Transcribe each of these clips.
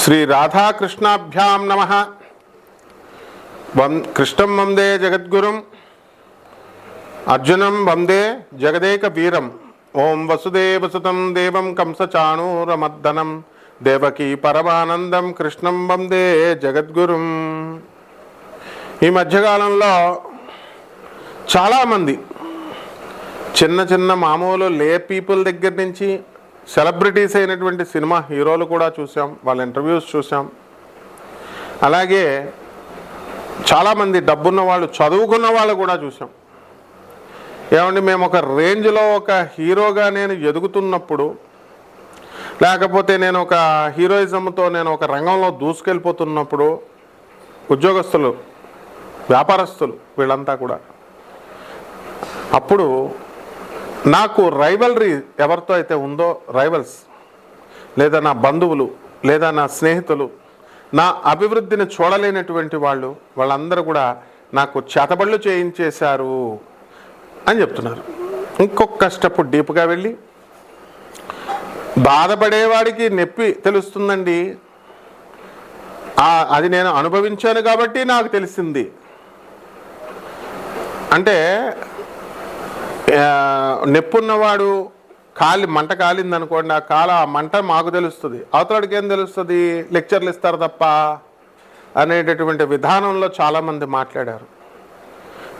శ్రీ రాధాకృష్ణాభ్యాం నమ. వం కృష్ణం వందే జగద్గురుం అర్జునం వందే జగదేక వీరం ఓం వసుదేవసుతం దేవం కంసచాణూరమర్దనం దేవకీ పరమానందం కృష్ణం వందే జగద్గురుం. ఈ మధ్యకాలంలో చాలామంది చిన్న చిన్న మామూలు లే పీపుల్ దగ్గర నుంచి సెలబ్రిటీస్ అయినటువంటి సినిమా హీరోలు కూడా చూసాం వాళ్ళ ఇంటర్వ్యూస్ చూసాం. అలాగే చాలామంది డబ్బున్న వాళ్ళు చదువుకున్న వాళ్ళు కూడా చూసాం. ఏమండి మేము ఒక రేంజ్లో ఒక హీరోగా నేను ఎదుగుతున్నప్పుడు లేకపోతే నేను ఒక హీరోయిజంతో నేను ఒక రంగంలో దూసుకెళ్ళిపోతున్నప్పుడు ఉద్యోగస్తులు వ్యాపారస్తులు వీళ్ళంతా కూడా అప్పుడు నాకు రైవల్రీ ఎవరితో అయితే ఉందో రైవల్స్ లేదా నా బంధువులు లేదా నా స్నేహితులు నా అభివృద్ధిని చూడలేనటువంటి వాళ్ళు వాళ్ళందరూ కూడా నాకు చేతబళ్ళు చేయించేశారు అని చెప్తున్నారు. ఇంకొక స్టెప్ డీప్గా వెళ్ళి బాధపడేవాడికి నొప్పి తెలుస్తుందండి. అది నేను అనుభవించాను కాబట్టి నాకు తెలిసింది. అంటే నొప్పున్నవాడు కాలి మంట కాలిందనుకోండి ఆ కాల ఆ మంట మాకు తెలుస్తుంది. అవతలడికి ఏం తెలుస్తుంది? లెక్చర్లు ఇస్తారు తప్ప అనేటటువంటి విధానంలో చాలామంది మాట్లాడారు.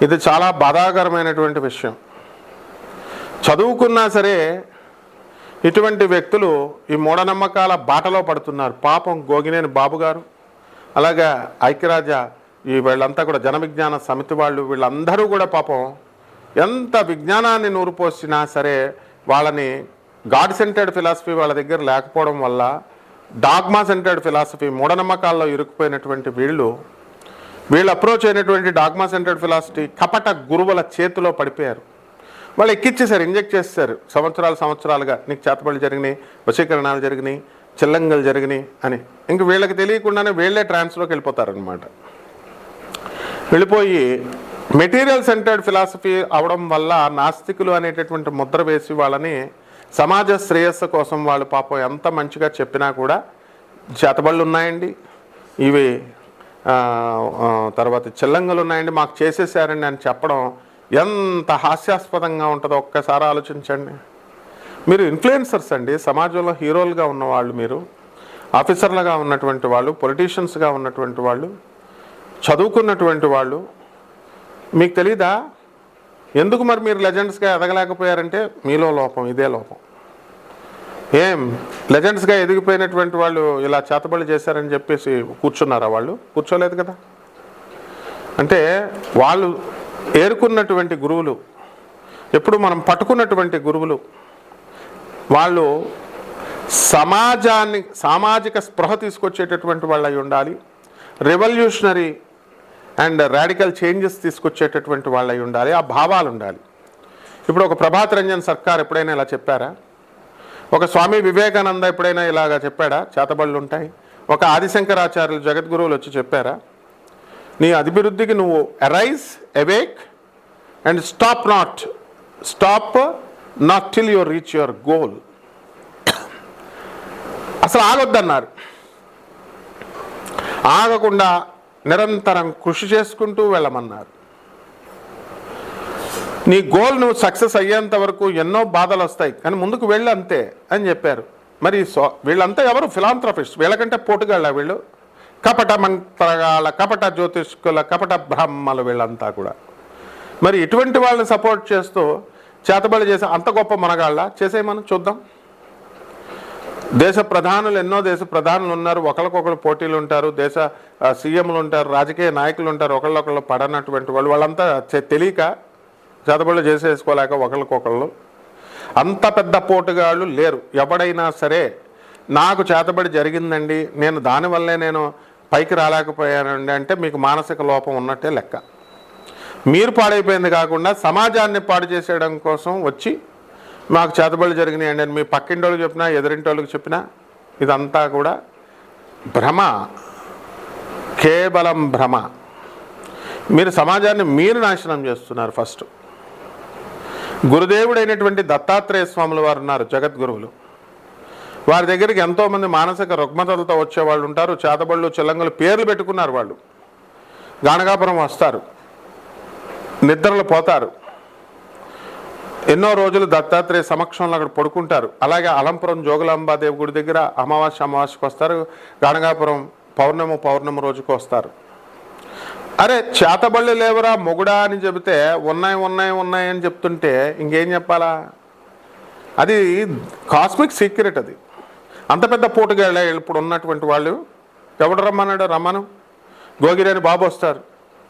ఇది చాలా బాధాకరమైనటువంటి విషయం. చదువుకున్నా సరే ఇటువంటి వ్యక్తులు ఈ మూఢనమ్మకాల బాటలో పడుతున్నారు. పాపం గోగినేని బాబు గారు అలాగే ఐక్యరాజ ఈ వీళ్ళంతా కూడా జనవిజ్ఞాన సమితి వాళ్ళు వీళ్ళందరూ కూడా పాపం ఎంత విజ్ఞానాన్ని నూరుపోసినా సరే వాళ్ళని గాడ్ సెంటర్డ్ ఫిలాసఫీ వాళ్ళ దగ్గర లేకపోవడం వల్ల డాగ్మా సెంటర్డ్ ఫిలాసఫీ మూఢనమ్మకాల్లో ఇరుక్కుపోయినటువంటి వీళ్ళు వీళ్ళు అప్రోచ్ అయినటువంటి డాగ్మా సెంటర్డ్ ఫిలాసఫీ కపట గురువుల చేతిలో పడిపోయారు. వాళ్ళు ఎక్కిచ్చేసారు ఇంజెక్ట్ చేస్తారు సంవత్సరాలు సంవత్సరాలుగా నీకు చేతబడులు జరిగినాయి వశీకరణాలు జరిగినాయి చిల్లంగలు జరిగినాయి అని. ఇంక వీళ్ళకి తెలియకుండానే వీళ్ళే ట్రాన్స్లోకి వెళ్ళిపోతారనమాట వెళ్ళిపోయి మెటీరియల్ సెంటర్డ్ ఫిలాసఫీ అవడం వల్ల నాస్తికులు అనేటటువంటి ముద్ర వేసి వాళ్ళని సమాజ శ్రేయస్సు కోసం వాళ్ళు పాపం ఎంత మంచిగా చెప్పినా కూడా చేతబళ్ళు ఉన్నాయండి. ఇవి తర్వాత చిల్లంగలు ఉన్నాయండి. మాకు చేసేసారండి అని చెప్పడం ఎంత హాస్యాస్పదంగా ఉంటుందో ఒక్కసారి ఆలోచించండి. మీరు ఇన్ఫ్లుయెన్సర్స్ అండి. సమాజంలో హీరోలుగా ఉన్నవాళ్ళు మీరు ఆఫీసర్లుగా ఉన్నటువంటి వాళ్ళు పొలిటీషియన్స్గా ఉన్నటువంటి వాళ్ళు చదువుకున్నటువంటి వాళ్ళు మీకు తెలీదా? ఎందుకు మరి మీరు లెజెండ్స్గా ఎదగలేకపోయారంటే మీలో లోపం ఇదే లోపం. ఏం? లెజెండ్స్గా ఎదిగిపోయినటువంటి వాళ్ళు ఇలా చేతబడి చేశారని చెప్పేసి కూర్చున్నారా వాళ్ళు? కూర్చోలేదు కదా. అంటే వాళ్ళు ఏరుకున్నటువంటి గురువులు ఎప్పుడు మనం పట్టుకున్నటువంటి గురువులు వాళ్ళు సమాజాన్ని సామాజిక స్పృహ తీసుకొచ్చేటటువంటి వాళ్ళు అయి ఉండాలి. రెవల్యూషనరీ అండ్ రాడికల్ చేంజెస్ తీసుకొచ్చేటటువంటి వాళ్ళు అయి ఉండాలి ఆ భావాలు ఉండాలి. ఇప్పుడు ఒక ప్రభాత్ రంజన్ సర్కార్ ఎప్పుడైనా ఇలా చెప్పారా? ఒక స్వామి వివేకానంద ఎప్పుడైనా ఇలాగా చెప్పాడా? చేతబళ్ళు ఉంటాయి. ఒక ఆదిశంకరాచార్యులు జగద్గురువులు వచ్చి చెప్పారా? నీ అభివృద్ధికి నువ్వు arise awake and stop not stop not till your reach your goal అసలు ఆగొద్దన్నారు. ఆగకుండా నిరంతరం కృషి చేసుకుంటూ వెళ్ళమన్నారు. నీ గోల్ నువ్వు సక్సెస్ అయ్యేంత వరకు ఎన్నో బాధలు వస్తాయి కానీ ముందుకు వెళ్ళి అంతే అని చెప్పారు. మరి సో వీళ్ళంతా ఎవరు? ఫిలాంథ్రఫిస్ట్ వీళ్ళకంటే పోటుగాళ్ళ వీళ్ళు? కపట మంత్రగాళ్ళ కపట జ్యోతిష్కుల కపట బ్రహ్మలు వీళ్ళంతా కూడా. మరి ఇటువంటి వాళ్ళని సపోర్ట్ చేస్తూ చేతబడి చేసే అంత గొప్ప మనగాళ్ళ? చేసేయమని చూద్దాం. దేశ ప్రధానులు ఎన్నో దేశ ప్రధానులు ఉన్నారు. ఒకరికొకరు పోటీలు ఉంటారు. దేశ సీఎంలు ఉంటారు. రాజకీయ నాయకులు ఉంటారు. ఒకళ్ళొకళ్ళు పడనటువంటి వాళ్ళు. వాళ్ళంతా తెలియక చేతబడులు చేసేసుకోలేక ఒకరికొకళ్ళు అంత పెద్ద పోటుగాళ్ళు లేరు. ఎవడైనా సరే నాకు చేతబడి జరిగిందండి. నేను దానివల్లే నేను పైకి రాలేకపోయానండి అంటే మీకు మానసిక లోపం ఉన్నట్టే లెక్క. మీరు పాడైపోయింది కాకుండా సమాజాన్ని పాడు చేసేయడం కోసం వచ్చి మాకు చేతబడులు జరిగినాయండి అని మీ పక్కింటోళ్ళకి చెప్పినా ఎదురింటోళ్ళకి చెప్పినా ఇదంతా కూడా భ్రమ. కేవలం భ్రమ. మీరు సమాజాన్ని మీరు నాశనం చేస్తున్నారు ఫస్ట్. గురుదేవుడైనటువంటి దత్తాత్రేయ స్వాములు వారు ఉన్నారు జగద్గురువులు. వారి దగ్గరికి ఎంతోమంది మానసిక రుగ్మతలతో వచ్చేవాళ్ళు ఉంటారు చేతబళ్ళు చిల్లంగులు పేర్లు పెట్టుకున్నారు వాళ్ళు. గానగాపురం వస్తారు. నిద్రలు పోతారు. ఎన్నో రోజులు దత్తాత్రేయ సమక్షంలో అక్కడ పడుకుంటారు. అలాగే అలంపురం జోగులాంబాదేవి గుడి దగ్గర అమావాస్య అమావాస్యకు వస్తారు. గానగాపురం పౌర్ణమి పౌర్ణమి రోజుకు వస్తారు. అరే చేతబళ్ళు లేవరా మొగుడా అని చెబితే ఉన్నాయి ఉన్నాయి ఉన్నాయి అని చెప్తుంటే ఇంకేం చెప్పాలా? అది కాస్మిక్ సీక్రెట్ అది. అంత పెద్ద పోటుగాళ్ళ ఇప్పుడు ఉన్నటువంటి వాళ్ళు ఎవడు రమ్మన్నాడు? రమ్మను. గోగిరేని బాబు వస్తారు.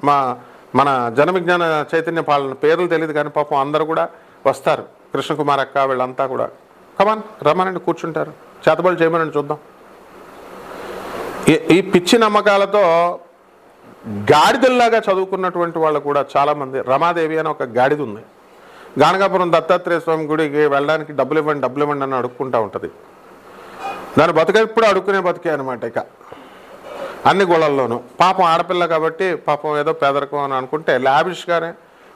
మా మన జన విజ్ఞాన చైతన్య పాలన పేర్లు తెలియదు కానీ పాపం అందరూ కూడా వస్తారు. కృష్ణకుమార్ అక్క వీళ్ళంతా కూడా. కమాన్ రమ్మనండి కూర్చుంటారు. చేతబడులు చేయమనండి చూద్దాం. ఈ- ఈ పిచ్చి నమ్మకాలతో గాడిదల్లాగా చదువుకున్నటువంటి వాళ్ళు కూడా చాలామంది. రమాదేవి అని ఒక గాడిద ఉంది. గానగాపురం దత్తాత్రేయ స్వామి గుడికి వెళ్ళడానికి డబ్బులు ఇవ్వండి డబ్బులు ఇవ్వండి అని అడుక్కుంటా ఉంటుంది. దాని బతుక ఎప్పుడు అడుక్కునే బతికే అనమాట ఇక. అన్ని గోళల్లోనూ. పాపం ఆడపిల్ల కాబట్టి పాపం ఏదో పేదరికం అని అనుకుంటే లాబిష్గానే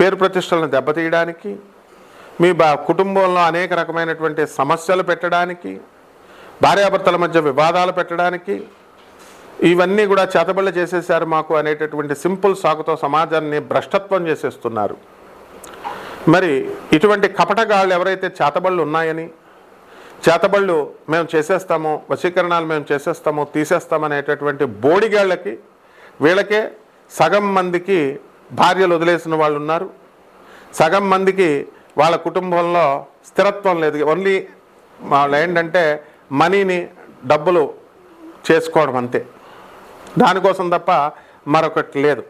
పేరు ప్రతిష్టలను దెబ్బతీయడానికి మీ బా కుటుంబంలో అనేక రకమైనటువంటి సమస్యలు పెట్టడానికి భార్యాభర్తల మధ్య వివాదాలు పెట్టడానికి ఇవన్నీ కూడా చేతబళ్ళు చేసేసారు మాకు అనేటటువంటి సింపుల్ సాకుతో సమాజాన్ని భ్రష్టత్వం చేసేస్తున్నారు. మరి ఇటువంటి కపటగాళ్ళు ఎవరైతే చేతబళ్ళు ఉన్నాయని చేతబళ్ళు మేము చేసేస్తాము వశీకరణాలు మేము చేసేస్తాము తీసేస్తామనేటటువంటి బోడిగాళ్ళకి వీళ్ళకే సగం మందికి భార్యలు వదిలేసిన వాళ్ళు ఉన్నారు. సగం మందికి వాళ్ళ కుటుంబంలో స్థిరత్వం లేదు. ఓన్లీ వాళ్ళు ఏంటంటే మనీని డబ్బులు చేసుకోవడం అంతే. దానికోసం తప్ప మరొకటి లేదు.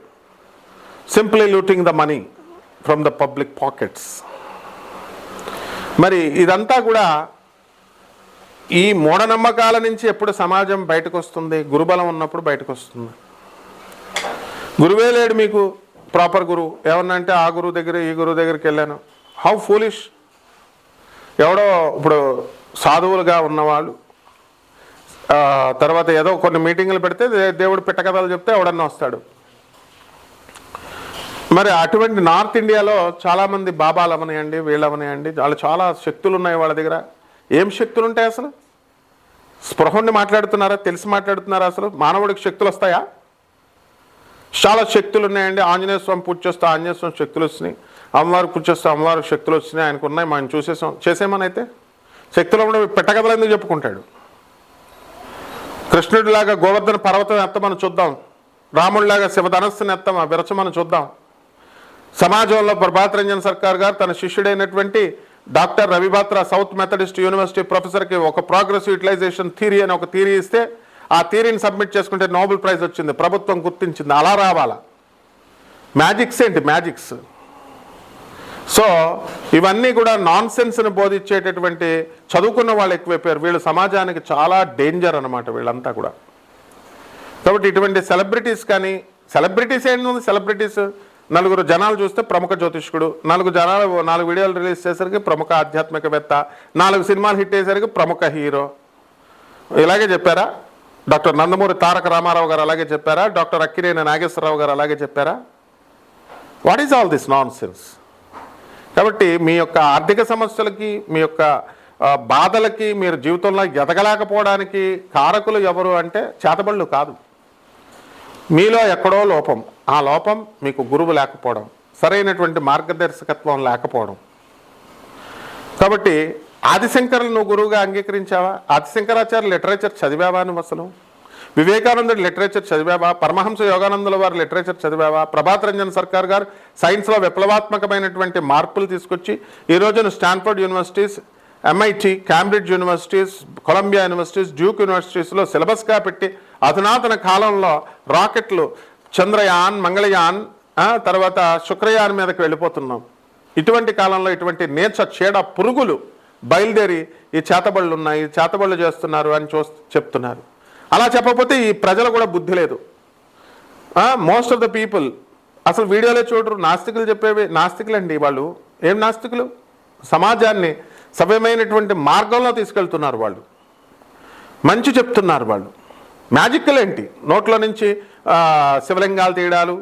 Simply looting the money from the public pockets. మరి ఇదంతా కూడా ఈ మూఢనమ్మకాల నుంచి ఎప్పుడు సమాజం బయటకు వస్తుంది గురుబలం ఉన్నప్పుడు బయటకు వస్తుంది గురువే లేడు మీకు. ప్రాపర్ గురువు. ఏమన్నా అంటే ఆ గురువు దగ్గర ఈ గురువు దగ్గరికి వెళ్ళాను. హౌ ఫూలిష్ ఎవడో ఇప్పుడు సాధువులుగా ఉన్నవాళ్ళు. తర్వాత ఏదో కొన్ని మీటింగులు పెడితే దేవుడు పిట్టకథలు చెప్తే ఎవడన్నా వస్తాడు. మరి అటువంటి నార్త్ ఇండియాలో చాలామంది బాబాలు అవనాయండి వీళ్ళు అవనాయండి వాళ్ళు చాలా శక్తులు ఉన్నాయి వాళ్ళ దగ్గర. ఏం శక్తులు ఉంటాయి అసలు స్పృహండి మాట్లాడుతున్నారా? తెలిసి మాట్లాడుతున్నారా అసలు? మానవుడికి శక్తులు వస్తాయా? చాలా శక్తులు ఉన్నాయండి. ఆంజనేయ స్వామి పూజ చేస్తే ఆంజనేయ స్వామి శక్తులు వచ్చినాయి. అమ్మవారు పూజ చేస్తే అమ్మవారు శక్తులు వచ్చినాయి ఆయనకు ఉన్నాయి మనం చూసేసాం. చేసేమని అయితే శక్తులు కూడా పెట్టగదలు ఎందుకు చెప్పుకుంటాడు? కృష్ణుడిలాగా గోవర్ధన పర్వతం ఎత్తమని చూద్దాం. రాముడిలాగా శివధనస్సుని ఎత్తమా విరచమని చూద్దాం. సమాజంలో ప్రభాత్ రంజన్ సర్కార్ గారు తన శిష్యుడైనటువంటి doctor Ravi Batra South Methodist University ప్రొఫెసర్కి ఒక ప్రోగ్రెస్ యూటిలైజేషన్ థియరీ అని ఒక థియరీ ఇస్తే ఆ థీరీని సబ్మిట్ చేసుకుంటే నోబెల్ ప్రైజ్ వచ్చింది. ప్రభుత్వం గుర్తించింది. అలా రావాలా? మ్యాజిక్స్ ఏంటి? మ్యాజిక్స్ సో ఇవన్నీ కూడా నాన్ సెన్స్ని బోధించేటటువంటి చదువుకున్న వాళ్ళు ఎక్కువైపోయారు. వీళ్ళు సమాజానికి చాలా డేంజర్ అన్నమాట వీళ్ళంతా కూడా. కాబట్టి ఇటువంటి సెలబ్రిటీస్ కానీ సెలబ్రిటీస్ ఏంటి సెలబ్రిటీస్ నలుగురు జనాలు చూస్తే ప్రముఖ జ్యోతిష్కుడు నాలుగు జనాలు నాలుగు వీడియోలు రిలీజ్ చేసరికి ప్రముఖ ఆధ్యాత్మికవేత్త నాలుగు సినిమాలు హిట్ అయ్యేసరికి ప్రముఖ హీరో. ఇలాగే చెప్పారా? డాక్టర్ నందమూరి తారక రామారావు గారు అలాగే చెప్పారా? డాక్టర్ అక్కినేని నాగేశ్వరరావు గారు అలాగే చెప్పారా? What is all this nonsense కాబట్టి మీ యొక్క ఆర్థిక సమస్యలకి మీ యొక్క బాధలకి మీరు జీవితంలో ఎదగలేకపోవడానికి కారకులు ఎవరు అంటే చేతబళ్ళు కాదు. మీలో ఎక్కడో లోపం. ఆ లోపం మీకు గురువు లేకపోవడం సరైనటువంటి మార్గదర్శకత్వం లేకపోవడం. కాబట్టి ఆదిశంకరులు నువ్వు గురువుగా అంగీకరించావా? ఆదిశంకరాచార్య లిటరేచర్ చదివావా నువ్వు అసలు? వివేకానందుడు లిటరేచర్ చదివావా? పరమహంస యోగానందుల వారి లిటరేచర్ చదివావా? ప్రభాత్ రంజన్ సర్కార్ గారు సైన్స్లో విప్లవాత్మకమైనటువంటి మార్పులు తీసుకొచ్చి ఈ రోజున Stanford universities MIT Cambridge universities Columbia universities Duke యూనివర్సిటీస్లో సిలబస్గా పెట్టి అధునాతన కాలంలో రాకెట్లు చంద్రయాన్ మంగళయాన్ తర్వాత శుక్రయాన్ మీదకి వెళ్ళిపోతున్నాం. ఇటువంటి కాలంలో ఇటువంటి నేచ చీడ పురుగులు బయలుదేరి ఈ చేతబళ్ళు ఉన్నాయి ఈ చేతబళ్ళు చేస్తున్నారు అని చూ చెప్తున్నారు. అలా చెప్పకపోతే ఈ ప్రజలు కూడా బుద్ధి లేదు. మోస్ట్ ఆఫ్ ద పీపుల్ అసలు వీడియోలో చూడరు నాస్తికులు చెప్పేవి నాస్తికులండి వాళ్ళు. ఏం నాస్తికులు? సమాజాన్ని సవ్యమైనటువంటి మార్గంలో తీసుకెళ్తున్నారు వాళ్ళు. మంచి చెప్తున్నారు వాళ్ళు. మ్యాజిక్లు ఏంటి? నోట్లో నుంచి శివలింగాలు తీయడాలు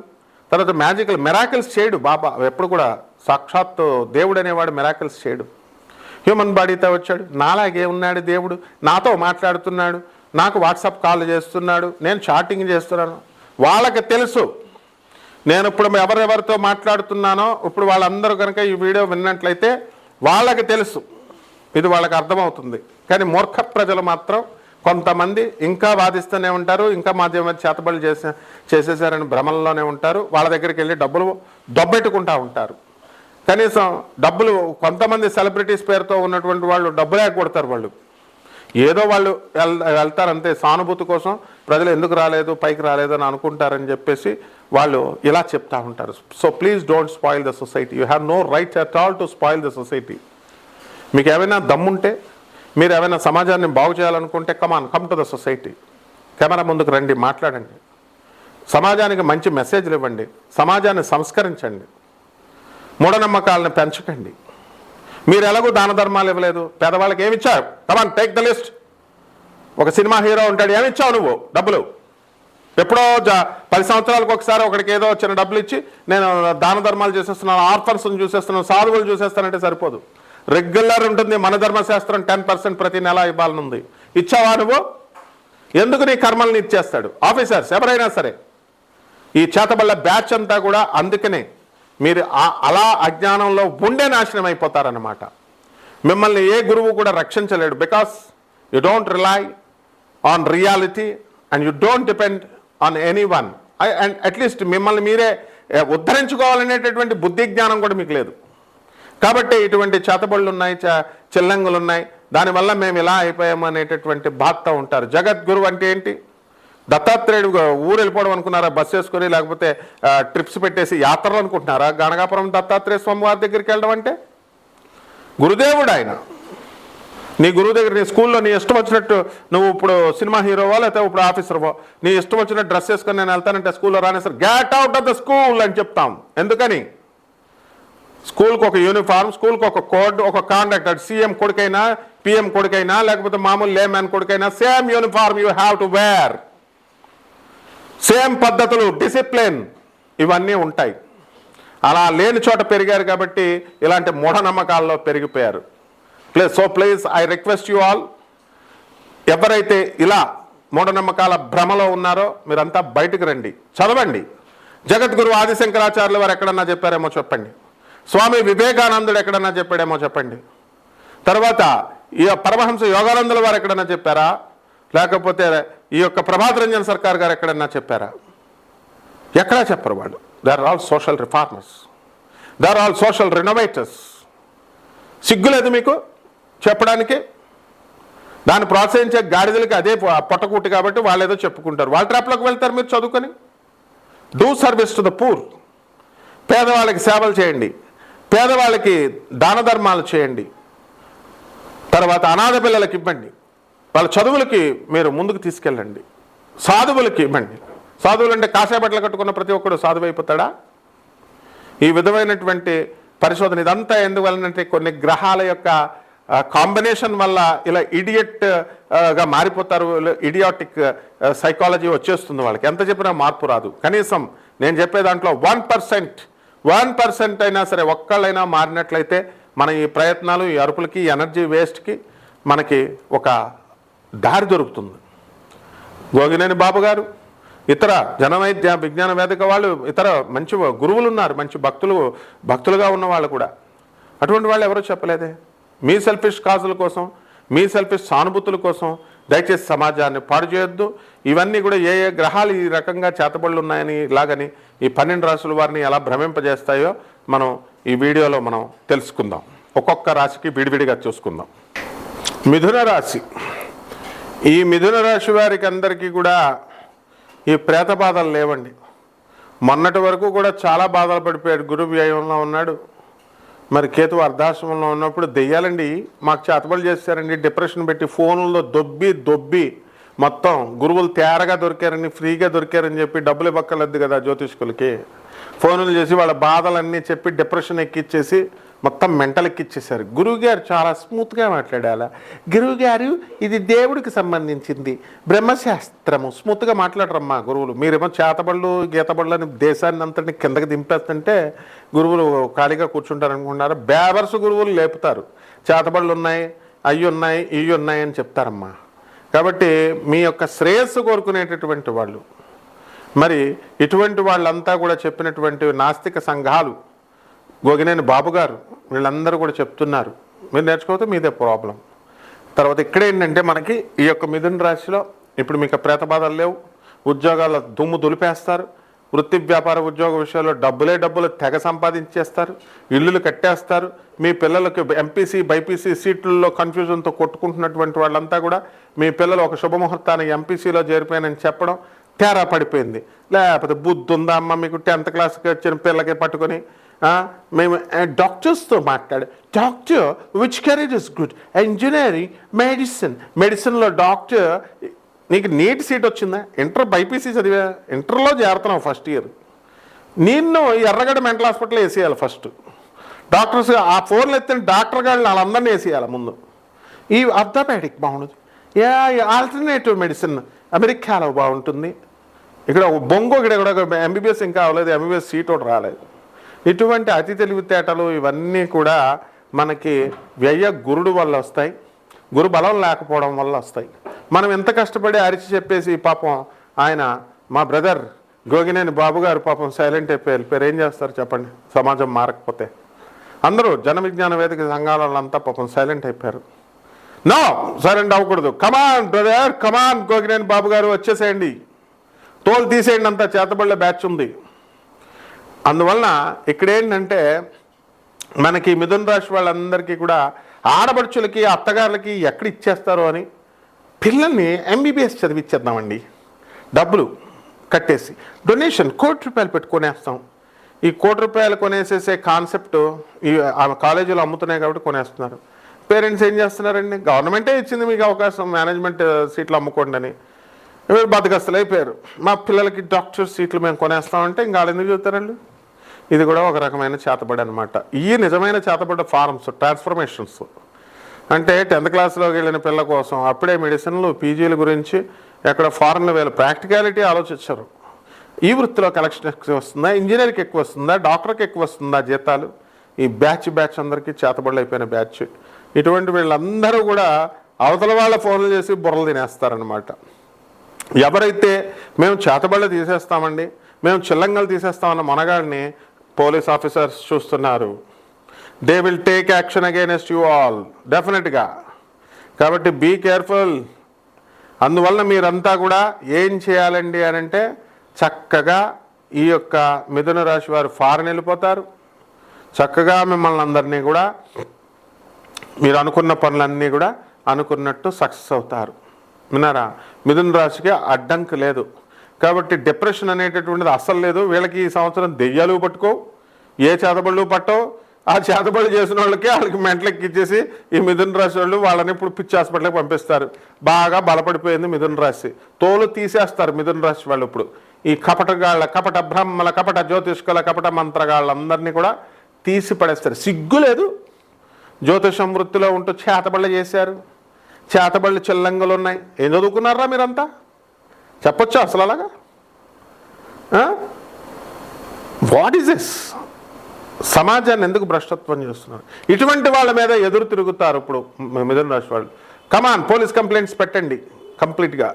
తర్వాత మ్యాజికల్ మెరాకిల్స్ చేయడు బాబా. ఎప్పుడు కూడా సాక్షాత్తు దేవుడు అనేవాడు మెరాకిల్స్ చేయడు. హ్యూమన్ బాడీతో వచ్చాడు. నాలాగే ఉన్నాడు దేవుడు. నాతో మాట్లాడుతున్నాడు. నాకు వాట్సాప్ కాల్ చేస్తున్నాడు. నేను చాటింగ్ చేస్తున్నాను. వాళ్ళకి తెలుసు. నేను ఇప్పుడు ఎవరెవరితో మాట్లాడుతున్నానో ఇప్పుడు వాళ్ళందరూ కనుక ఈ వీడియో విన్నట్లయితే వాళ్ళకి తెలుసు. ఇది వాళ్ళకి అర్థమవుతుంది. కానీ మూర్ఖ ప్రజలు మాత్రం కొంతమంది ఇంకా వాదిస్తూనే ఉంటారు ఇంకా మాధ్యమ చేతబడులు చేసే చేసేసారని భ్రమల్లోనే ఉంటారు. వాళ్ళ దగ్గరికి వెళ్ళి డబ్బులు దొబ్బెట్టుకుంటూ ఉంటారు. కనీసం డబ్బులు కొంతమంది సెలబ్రిటీస్ పేరుతో ఉన్నటువంటి వాళ్ళు డబ్బులే కొడతారు వాళ్ళు. ఏదో వాళ్ళు వెళ్తారంతే వెళ్తారు అంతే సానుభూతి కోసం ప్రజలు ఎందుకు రాలేదు పైకి రాలేదు అని అనుకుంటారని చెప్పేసి వాళ్ళు ఇలా చెప్తా ఉంటారు. So please don't spoil the society you have no right at all to spoil the society మీకు ఏమైనా దమ్ముంటే మీరు ఏమైనా సమాజాన్ని బాగు చేయాలనుకుంటే come on come to the society camera ముందుకు రండి మాట్లాడండి. సమాజానికి మంచి మెసేజ్లు ఇవ్వండి. సమాజాన్ని సంస్కరించండి. మూఢనమ్మకాలను పెంచకండి. మీరు ఎలాగో దాన ధర్మాలు ఇవ్వలేదు. పేదవాళ్ళకి ఏమి ఇచ్చారు come on take the list ఒక సినిమా హీరో ఉంటాడు ఏమి ఇచ్చావు నువ్వు? డబ్బులు. ఎప్పుడో పది సంవత్సరాలకు ఒకసారి ఒకడికి ఏదో చిన్న డబ్బులు ఇచ్చి నేను దాన ధర్మాలు చేసేస్తున్నాను ఆర్ఫర్స్ని చూసేస్తున్నాను సాధువులు చూసేస్తానంటే సరిపోదు. రెగ్యులర్ ఉంటుంది మన ధర్మశాస్త్రం టెన్ పర్సెంట్ ప్రతి నెల ఇవ్వాలని ఉంది ఇచ్చావా నువ్వు? ఎందుకు నీ కర్మల్ని ఇచ్చేస్తాడు? ఆఫీసర్స్ ఎవరైనా సరే. ఈ చేతబళ్ళ బ్యాచ్ అంతా కూడా అందుకనే మీరు అలా అజ్ఞానంలో ఉండే నాశనం అయిపోతారన్నమాట. మిమ్మల్ని ఏ గురువు కూడా రక్షించలేడు. Because you don't rely on reality and you don't depend on anyone and at least మిమ్మల్ని మీరే ఉద్ధరించుకోవాలనేటటువంటి బుద్ధి జ్ఞానం కూడా మీకు లేదు. కాబట్టి ఇటువంటి చేతబళ్ళు ఉన్నాయి చ- చిల్లంగులు ఉన్నాయి దానివల్ల మేము ఇలా అయిపోయాము అనేటటువంటి బాధ ఉంటారు. జగద్గురు అంటే ఏంటి? దత్తాత్రేయుడు ఊరు వెళ్ళిపోవడం అనుకున్నారా? బస్ వేసుకొని లేకపోతే ట్రిప్స్ పెట్టేసి యాత్రలు అనుకుంటున్నారా? గణగాపురం దత్తాత్రేయ స్వామి వారి దగ్గరికి వెళ్ళడం అంటే? గురుదేవుడు ఆయన. నీ గురువు దగ్గర నీ స్కూల్లో నీ ఇష్టం వచ్చినట్టు నువ్వు ఇప్పుడు సినిమా హీరోవా లేకపోతే ఇప్పుడు ఆఫీసర్వో? నీ ఇష్టం వచ్చినట్టు డ్రెస్ వేసుకొని నేను వెళ్తానంటే స్కూల్లో రానేసరి get out of the school అని చెప్తాం. ఎందుకని? స్కూల్కి ఒక యూనిఫామ్ స్కూల్కి ఒక కోడ్ ఒక కాండక్ట్ అటు సీఎం కొడుకైనా పిఎం కొడుకైనా లేకపోతే మామూలు లేమ్యాన్ కొడుకైనా same uniform you have to wear same పద్ధతులు డిసిప్లిన్ ఇవన్నీ ఉంటాయి. అలా లేని చోట పెరిగారు కాబట్టి ఇలాంటి మూఢనమ్మకాల్లో పెరిగిపోయారు. Please so please I request you all ఎవరైతే ఇలా మూఢనమ్మకాల భ్రమలో ఉన్నారో మీరంతా బయటకు రండి. చదవండి. జగద్గురు ఆదిశంకరాచార్యులు వారు ఎక్కడన్నా చెప్పారేమో చెప్పండి. స్వామి వివేకానందుడు ఎక్కడన్నా చెప్పాడేమో చెప్పండి. తర్వాత ఈ పరమహంస యోగానందుల వారు ఎక్కడన్నా చెప్పారా? లేకపోతే ఈ యొక్క ప్రభాత్ రంజన్ సర్కార్ గారు ఎక్కడన్నా చెప్పారా? ఎక్కడా చెప్పరు వాళ్ళు. They are all social reformers they are all social renovators సిగ్గులేదు మీకు చెప్పడానికి? దాన్ని ప్రోత్సహించే గాడిదలకి అదే పొట్టకూటి కాబట్టి వాళ్ళు ఏదో చెప్పుకుంటారు. వాళ్ళ ట్రాప్లోకి వెళ్తారు మీరు చదువుకొని? Do service to the poor పేదవాళ్ళకి సేవలు చేయండి. పేదవాళ్ళకి దాన ధర్మాలు చేయండి. తర్వాత అనాథ పిల్లలకి ఇవ్వండి. వాళ్ళ చదువులకి మీరు ముందుకు తీసుకెళ్ళండి. సాధువులకి ఇవ్వండి. సాధువులు అంటే కాషాయ కట్టుకున్న ప్రతి ఒక్కడు సాధువు అయిపోతాడా? ఈ విధమైనటువంటి పరిశోధన ఇదంతా ఎందువలనంటే కొన్ని గ్రహాల యొక్క కాంబినేషన్ వల్ల ఇలా ఇడియట్గా మారిపోతారు. ఇడియాటిక్ సైకాలజీ వచ్చేస్తుంది వాళ్ళకి. ఎంత చెప్పినా మార్పు రాదు. కనీసం నేను చెప్పే దాంట్లో వన్ పర్సెంట్ వన్ పర్సెంట్ అయినా సరే ఒక్కళ్ళైనా మారినట్లయితే మన ఈ ప్రయత్నాలు ఈ అరుపులకి ఈ ఎనర్జీ వేస్ట్కి మనకి ఒక దారి దొరుకుతుంది. గోగినేని బాబు గారు ఇతర జనవైద్య విజ్ఞాన వేదిక వాళ్ళు ఇతర మంచి గురువులు ఉన్నారు మంచి భక్తులు భక్తులుగా ఉన్న వాళ్ళు కూడా. అటువంటి వాళ్ళు ఎవరో చెప్పలేదే? మీ సెల్ఫిష్ కాజుల కోసం మీ సెల్ఫిష్ సానుభూతుల కోసం దయచేసి సమాజాన్ని పాడు చేయొద్దు. ఇవన్నీ కూడా ఏ ఏ గ్రహాలు ఈ రకంగా చేతబడులు ఉన్నాయని ఇలాగని ఈ పన్నెండు రాశులు వారిని ఎలా భ్రమింపజేస్తాయో మనం ఈ వీడియోలో మనం తెలుసుకుందాం. ఒక్కొక్క రాశికి విడివిడిగా చూసుకుందాం. మిథున రాశి. ఈ మిథున రాశి వారికి అందరికీ కూడా ఈ ప్రేత బాధలు లేవండి. మొన్నటి వరకు కూడా చాలా బాధలు పడిపోయాడు. గురు వ్యయంలో ఉన్నాడు. మరి కేతు అర్ధాశ్రమంలో ఉన్నప్పుడు దెయ్యాలండి మాకు చేతబడులు చేశారండి డిప్రెషన్ పెట్టి ఫోన్లో దొబ్బి దొబ్బి మొత్తం గురువులు తేరగా దొరికారని ఫ్రీగా దొరికారని చెప్పి డబ్బులు ఇవ్వక్కర్లేదు కదా జ్యోతిష్కులకి. ఫోన్లు చేసి వాళ్ళ బాధలన్నీ చెప్పి డిప్రెషన్ ఎక్కిచ్చేసి మొత్తం మెంటల్ ఎక్కిచ్చేశారు. గురువు గారు చాలా స్మూత్గా మాట్లాడాల? గురువు గారు ఇది దేవుడికి సంబంధించింది. బ్రహ్మశాస్త్రము. స్మూత్గా మాట్లాడరమ్మా గురువులు. మీరేమో చేతబళ్ళు గీతబళ్ళు అని దేశాన్ని అంతటిని కిందకి దింపేస్తుంటే గురువులు ఖాళీగా కూర్చుంటారు అనుకుంటున్నారు గురువులు లేపుతారు. చేతబళ్ళు ఉన్నాయి అవి ఉన్నాయి ఇవి ఉన్నాయి అని చెప్తారమ్మా. కాబట్టి మీ యొక్క శ్రేయస్సు కోరుకునేటటువంటి వాళ్ళు. మరి ఇటువంటి వాళ్ళంతా కూడా చెప్పినటువంటి నాస్తిక సంఘాలు గోగినేని బాబు గారు వీళ్ళందరూ కూడా చెప్తున్నారు. మీరు నేర్చుకోతే మీదే ప్రాబ్లం. తర్వాత ఇక్కడ ఏంటంటే మనకి ఈ యొక్క మిథున రాశిలో ఇప్పుడు మీకు ప్రేత బాధలు లేవు ఉద్యోగాల దుమ్ము దులిపేస్తారు వృత్తి వ్యాపార ఉద్యోగ విషయాల్లో డబ్బులే డబ్బులు తెగ సంపాదించేస్తారు ఇల్లులు కట్టేస్తారు మీ పిల్లలకి ఎంపీసీ బైపీసీ సీట్లలో కన్ఫ్యూజన్తో కొట్టుకుంటున్నటువంటి వాళ్ళంతా కూడా మీ పిల్లలు ఒక శుభముహూర్తానికి ఎంపీసీలో చేరిపోయానని చెప్పడం తేరా పడిపోయింది. లేకపోతే బుద్ధి ఉందా అమ్మ మీకు టెన్త్ క్లాస్కి వచ్చిన పిల్లకి పట్టుకొని మేము డాక్టర్స్తో మాట్లాడు doctor which career is good engineering medicine మెడిసిన్లో డాక్టర్ నీకు నీట్ సీట్ వచ్చిందా? ఇంటర్ బైపీసీ చదివా? ఇంటర్లో చేరుతున్నావు ఫస్ట్ ఇయర్ నిన్ను ఎర్రగడ్డ మెంటల్ హాస్పిటల్ వేసేయాలి ఫస్ట్ డాక్టర్స్ ఆ ఫోన్లు ఎత్తిన డాక్టర్ గాళ్ళు వాళ్ళందరినీ వేసేయాలి ముందు. ఈ అర్థోపేటిక్ బాగుండదు. ఏ ఆల్టర్నేటివ్ మెడిసిన్ అమెరికాలో బాగుంటుంది. ఇక్కడ బొంగు ఇక్కడ కూడా ఎంబీబీఎస్ ఇంకా అవ్వలేదు ఎంబీబీఎస్ సీట్ ఒకటి రాలేదు. ఇటువంటి అతి తెలివితేటలు ఇవన్నీ కూడా మనకి వ్యయ గురుడు వల్ల వస్తాయి. గురు బలం లేకపోవడం వల్ల వస్తాయి. మనం ఎంత కష్టపడి అరిచి చెప్పేసి పాపం ఆయన మా బ్రదర్ గోగినేని బాబు గారు పాపం సైలెంట్ అయిపోయి వెళ్ళిపోయారు ఏం చేస్తారు చెప్పండి? సమాజం మారకపోతే. అందరూ జన విజ్ఞాన వేదిక సంఘాల వాళ్ళంతా పాపం సైలెంట్ అయిపోయారు. నో సైలెంట్ అవ్వకూడదు. Come on brother come on Gogineni Babu garu వచ్చేసేయండి. తోలు తీసేయండి అంతా చేతబళ్ళ బ్యాచ్ ఉంది. అందువలన ఇక్కడ ఏంటంటే మనకి మిథున రాశి వాళ్ళందరికీ కూడా ఆడపడుచులకి అత్తగారులకి ఎక్కడ ఇచ్చేస్తారో అని పిల్లల్ని ఎంబీబీఎస్ చదివిచ్చేద్దామండి. డబ్బులు కట్టేసి డొనేషన్ కోటి రూపాయలు పెట్టి కొనేస్తాం. ఈ కోటి రూపాయలు కొనేసేసే కాన్సెప్ట్ ఈ ఆ కాలేజీలో అమ్ముతున్నాయి కాబట్టి కొనేస్తున్నారు. పేరెంట్స్ ఏం చేస్తున్నారండి? గవర్నమెంటే ఇచ్చింది మీకు అవకాశం మేనేజ్మెంట్ సీట్లు అమ్ముకోండి అని. మీరు బతకస్తులు అయిపోయారు. మా పిల్లలకి డాక్టర్ సీట్లు మేము కొనేస్తామంటే ఇంకా వాళ్ళు ఎందుకు చెబుతారండి? ఇది కూడా ఒక రకమైన చేతబడి అనమాట ఈ నిజమైన చేతబడ్డ ఫారమ్స్ ట్రాన్స్ఫర్మేషన్స్ అంటే టెన్త్ క్లాస్లోకి వెళ్ళిన పిల్ల కోసం అప్పుడే మెడిసిన్లు పీజీల గురించి ఎక్కడ ఫారెన్లో వేలు ప్రాక్టికాలిటీ ఆలోచించరు. ఈ వృత్తిలో కలెక్షన్ ఎక్కువ వస్తుందా ఇంజనీర్కి ఎక్కువ వస్తుందా డాక్టర్కి ఎక్కువ వస్తుందా జీతాలు? ఈ బ్యాచ్ బ్యాచ్ అందరికీ చేతబడులు అయిపోయిన బ్యాచ్. ఇటువంటి వీళ్ళందరూ కూడా అవతల వాళ్ళ ఫోన్లు చేసి బుర్రలు తినేస్తారనమాట ఎవరైతే మేము చేతబళ్ళు తీసేస్తామండి మేము చిల్లంగలు తీసేస్తామన్న మనగాడిని పోలీస్ ఆఫీసర్స్ చూస్తున్నారు. They will take action against you all డెఫినెట్గా కాబట్టి బీ కేర్ఫుల్ అందువలన మీరంతా కూడా ఏం చేయాలండి అని అంటే చక్కగా ఈ యొక్క మిథున రాశి వారు ఫారెన్ వెళ్ళిపోతారు. చక్కగా మిమ్మల్ని అందరినీ కూడా మీరు అనుకున్న పనులన్నీ కూడా అనుకున్నట్టు సక్సెస్ అవుతారు. విన్నారా? మిథున రాశికి అడ్డంకి లేదు. కాబట్టి డిప్రెషన్ అనేటటువంటిది అస్సలు లేదు. వీళ్ళకి ఈ సంవత్సరం దెయ్యాలు పట్టుకో ఏ చేతబళ్ళు పట్టవు. ఆ చేతబళ్ళు చేసిన వాళ్ళకి వాళ్ళకి మెంటలకి ఇచ్చేసి ఈ మిథున రాశి వాళ్ళు వాళ్ళని ఇప్పుడు పిచ్చి హాస్పిటల్కి పంపిస్తారు. బాగా బలపడిపోయింది మిథున రాశి. తోలు తీసేస్తారు మిథున రాశి వాళ్ళు ఇప్పుడు. ఈ కపటగాళ్ళ కపట బ్రహ్మల కపట జ్యోతిష్కుల కపట మంత్రగాళ్ళందరినీ కూడా తీసి పడేస్తారు. సిగ్గు లేదు. జ్యోతిషం వృత్తిలో ఉంటూ చేతబళ్ళు చేశారు. చేతబళ్ళు చిల్లంగలు ఉన్నాయి. ఏం చదువుకున్నారా మీరంతా? చెప్పొచ్చా అసలు అలాగా? వాట్ ఈజ్ దిస్ సమాజాన్ని ఎందుకు భ్రష్టత్వం చేస్తున్నారు? ఇటువంటి వాళ్ళ మీద ఎదురు తిరుగుతారు ఇప్పుడు మిథున రాశి వాళ్ళు. కమాన్ పోలీస్ కంప్లైంట్స్ పెట్టండి కంప్లీట్గా.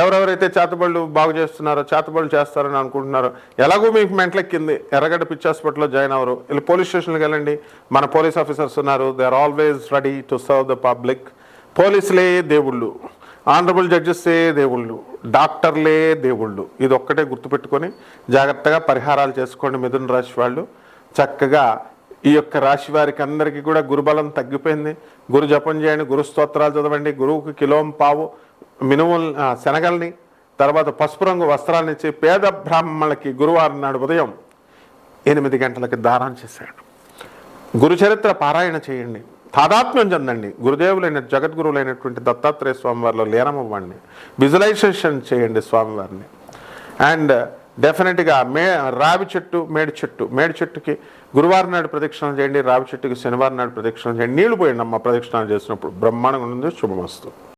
ఎవరెవరైతే చేతబళ్ళు బాగు చేస్తున్నారో చేతబళ్ళు చేస్తారని అనుకుంటున్నారో ఎలాగో మీకు మెంట్లెక్కింది. ఎర్రగడ్డ పిచ్చి హాస్పిటల్లో జాయిన్ అవ్వరు వెళ్ళి పోలీస్ స్టేషన్కి వెళ్ళండి. మన పోలీస్ ఆఫీసర్స్ ఉన్నారు. They are always ready to serve the public పోలీసులే దేవుళ్ళు. ఆనరబుల్ జడ్జెస్సే దేవుళ్ళు డాక్టర్లే దేవుళ్ళు. ఇది ఒక్కటే గుర్తుపెట్టుకొని జాగ్రత్తగా పరిహారాలు చేసుకోండి మిథున రాశి వాళ్ళు. చక్కగా ఈ యొక్క రాశి వారికి అందరికీ కూడా గురుబలం తగ్గిపోయింది. గురు జపం చేయండి గురు స్తోత్రాలు చదవండి గురువుకి కిలోం పావు మినుముల్ శనగల్ని తర్వాత పసుపు రంగు వస్త్రాలను ఇచ్చి పేద బ్రాహ్మణులకి గురువారం నాడు ఉదయం ఎనిమిది గంటలకి దానం చేశాడు. గురుచరిత్ర పారాయణ చేయండి. తాదాత్మ్యం చెందండి. గురుదేవులైన జగద్గురువులైనటువంటి దత్తాత్రేయ స్వామివారిలో లీనమవ్వండి. విజువలైజేషన్ చేయండి స్వామివారిని. అండ్ డెఫినెట్గా మే రావి చెట్టు మేడి చెట్టు. మేడి చెట్టుకి గురువారం నాడు ప్రదక్షిణలు చేయండి. రావి చెట్టుకి శనివారం నాడు ప్రదక్షిణలు చేయండి. నీళ్ళు పోయండి అమ్మ ప్రదక్షిణాలు చేసినప్పుడు. బ్రహ్మాండంగా ఉంది శుభమస్తు.